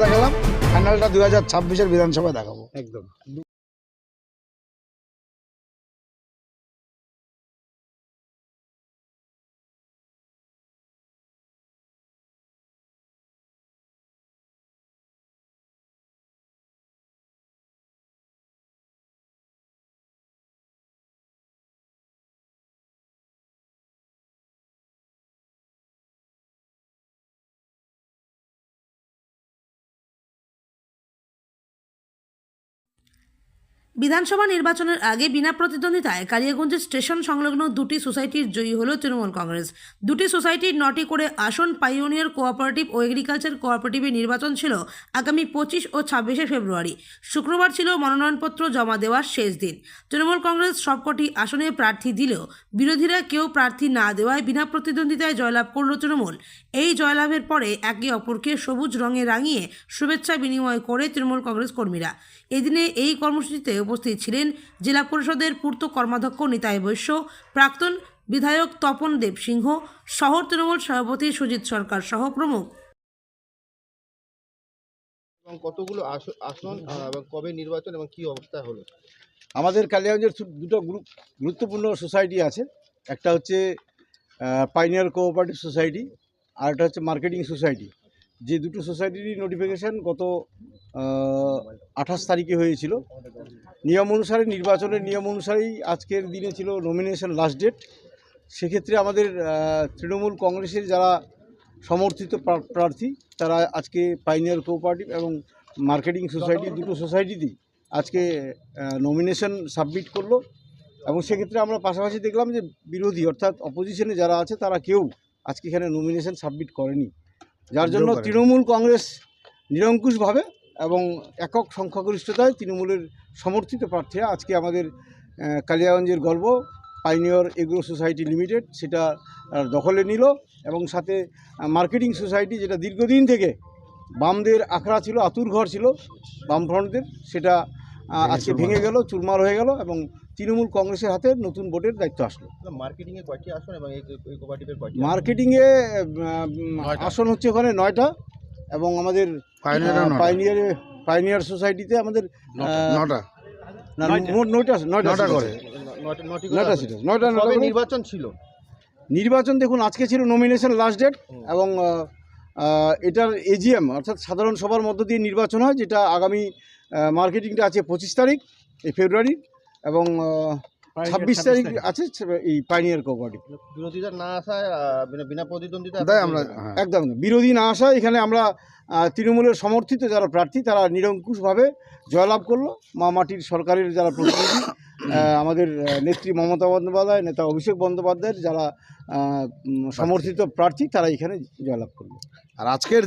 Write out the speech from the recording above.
দেখালাম। ফাইনালটা দু হাজার ছাব্বিশের বিধানসভায় দেখাবো। একদম। বিধানসভা নির্বাচনের আগে বিনা প্রতিদ্বন্দ্বিতায় কালিয়াগঞ্জের স্টেশন সংলগ্ন দুটি সোসাইটির জয়ী হল তৃণমূল কংগ্রেস। দুটি সোসাইটির নটি করে আসন পাইওনিয়ার কোঅপারেটিভ ও এগ্রিকালচার কোঅপারেটিভের নির্বাচন ছিল আগামী পঁচিশ ও ছাব্বিশে ফেব্রুয়ারি। শুক্রবার ছিল মনোনয়নপত্র জমা দেওয়ার শেষ দিন। তৃণমূল কংগ্রেস সবকটি আসনে প্রার্থী দিলেও বিরোধীরা কেউ প্রার্থী না দেওয়ায় বিনা প্রতিদ্বন্দ্বিতায় জয়লাভ করল তৃণমূল। এই জয়লাভের পরে একে অপরকে সবুজ রঙে রাঙিয়ে শুভেচ্ছা বিনিময় করে তৃণমূল কংগ্রেস কর্মীরা। এদিনে এই কর্মসূচিতে উপস্থিত ছিলেন জেলা পরিষদের পূর্ত কর্মাধ্যক্ষ নিতাই বৈশ্য প্রাক্তন বিধায়ক তপন দেব সিংহ শহর তৃণমূল সভাপতি সুজিত সরকার সহ প্রমুখ। এবং কতগুলো আস- আসন এবং কবে নির্বাচন এবং কি অবস্থা হলো? আমাদের কালিয়াগঞ্জের দুটো গ্রুপ গুরুত্বপূর্ণ সোসাইটি আছে। একটা হচ্ছে পাইনিয়ার কোঅপারেটিভ সোসাইটি আর একটা হচ্ছে মার্কেটিং সোসাইটি যে দুটো সোসাইটিরই নোটিফিকেশান গত আঠাশ তারিখে হয়েছিল। নিয়ম অনুসারে নির্বাচনের নিয়ম অনুসারেই আজকের দিনে ছিল নমিনেশন লাস্ট ডেট সেক্ষেত্রে আমাদের তৃণমূল কংগ্রেসের যারা সমর্থিত প্রার্থী তারা আজকে পাইনিয়ার কোঅপারেটিভ এবং মার্কেটিং সোসাইটি দুটো সোসাইটিতেই আজকে নমিনেশন সাবমিট করল। এবং সেক্ষেত্রে আমরা পাশাপাশি দেখলাম যে বিরোধী অর্থাৎ অপোজিশনে যারা আছে তারা কেউ আজকে এখানে নমিনেশন সাবমিট করেনি। যার জন্য তৃণমূল কংগ্রেস নিরঙ্কুশভাবে এবং একক সংখ্যাগরিষ্ঠতায় তৃণমূলের সমর্থিত প্রার্থীরা আজকে আমাদের কালিয়াগঞ্জের গর্ব পাইনিয়র এগ্রো সোসাইটি লিমিটেড সেটা দখলে নিল এবং সাথে মার্কেটিং সোসাইটি যেটা দীর্ঘদিন থেকে বামদের আখড়া ছিল আতুর ঘর ছিল বামফ্রন্টদের সেটা আজকে ভেঙে গেল চুরমার হয়ে গেল এবং তৃণমূল কংগ্রেসের হাতে নতুন বোর্ডের দায়িত্ব আসলো। মার্কেটিংয়ে আসন হচ্ছে ওখানে নয়টা। এবং আমাদের। পাইনিয়ার সোসাইটিতে আমাদের নটা। মোট নয়টা করে। নয়টি নির্বাচন ছিল? নির্বাচন দেখুন আজকে ছিল নমিনেশন লাস্ট ডেট এবং এটার এজিএম অর্থাৎ সাধারণ সভার মধ্য দিয়ে নির্বাচন হয় যেটা আগামী মার্কেটিংটা আছে পঁচিশ তারিখ এই ফেব্রুয়ারি এবং ছাব্বিশ তারিখ আছে এই পাইনিয়ার কোঅপারেটিভ বিরোধীরা না আসায় বিনা- বিনা প্রতিদ্বন্দ্বিতা তাই আমরা। একদম বিরোধী না আসা এখানে আমরা তৃণমূলের সমর্থিত যারা প্রার্থী তারা নিরঙ্কুশভাবে জয়লাভ করল। মা মাটির সরকারের যারা প্রতিনিধি আমাদের নেত্রী মমতা বন্দ্যোপাধ্যায় নেতা অভিষেক বন্দ্যোপাধ্যায়ের যারা সমর্থিত প্রার্থী তারা এখানে জয়লাভ করল। আর আজকের